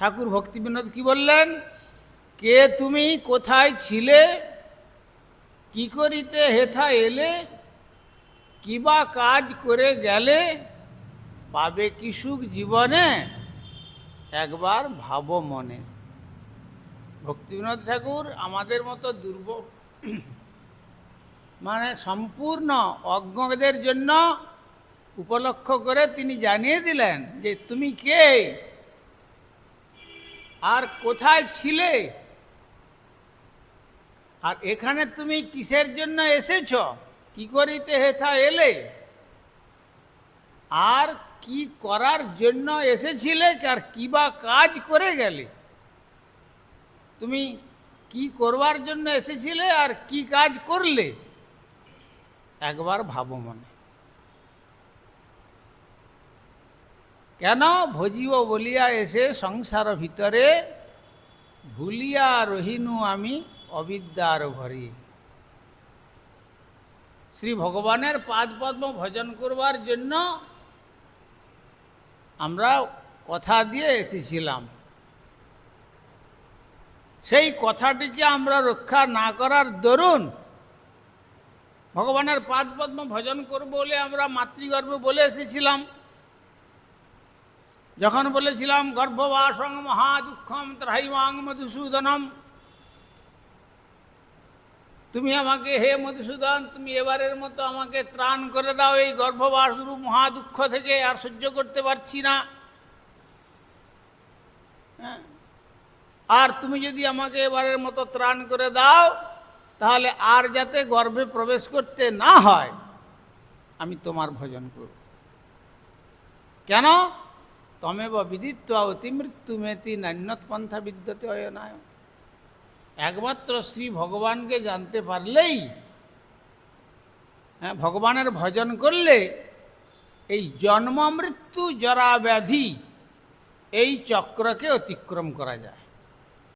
ঠাকুর ভক্তিবিনোদ কি বললেন? কে তুমি, কোথায় ছিলে, কি করিতে হেথা এলে কিবা কাজ করে গেলে, পাবে কি সুখ জীবনে? একবার ভাবো মনে। ভক্তিবিনোদ ঠাকুর আমাদের মতো দুর্ব মানে সম্পূর্ণ অজ্ঞদের জন্য উপলক্ষ করে তিনি জানিয়ে দিলেন যে, তুমি কে? আর কোথায় ছিলে? আর এখানে তুমি কিসের জন্য এসেছ? কি করিতে হেথা এলে? আর কি করার জন্য এসেছিলে? আর কি বা কাজ করে গেলে? তুমি কি করবার জন্য এসেছিলে? আর কি কাজ করলে? একবার ভাবো মনে। কেন ভজিব বলিয়া এসে সংসার ভিতরে ভুলিয়া রহিনু আমি অবিদ্যার ভরি শ্রী ভগবানের পাদ পদ্ম ভজন করবার জন্য আমরা কথা দিয়ে এসেছিলাম। সেই কথাটিকে আমরা রক্ষা না করার দরুন ভগবানের পাদ পদ্ম ভজন করব বলে আমরা মাতৃগর্ভে বলে এসেছিলাম। যখন বলেছিলাম গর্ভবাসং মহাদুঃখম ত্রাহিমাং মধুসূদনম, তুমি আমাকে হে মধুসূদন, তুমি এবারের মতো আমাকে ত্রাণ করে দাও এই গর্ভবাস রূপ মহাদুঃখ থেকে, আর সহ্য করতে পারছি না। হ্যাঁ? আর তুমি যদি আমাকে এবারের মতো ত্রাণ করে দাও, তাহলে আর যাতে গর্ভে প্রবেশ করতে না হয়, আমি তোমার ভজন করব। কেন? তমেব বিদিত্বা অতি মৃত্যু মেতি নান্যত পন্থা বিদ্যতে অয়নায়। একমাত্র শ্রী ভগবানকে জানতে পারলেই হ্যাঁ ভগবানের ভজন করলে এই জন্ম মৃত্যু জরা ব্যাধি এই চক্রকে অতিক্রম করা যায়।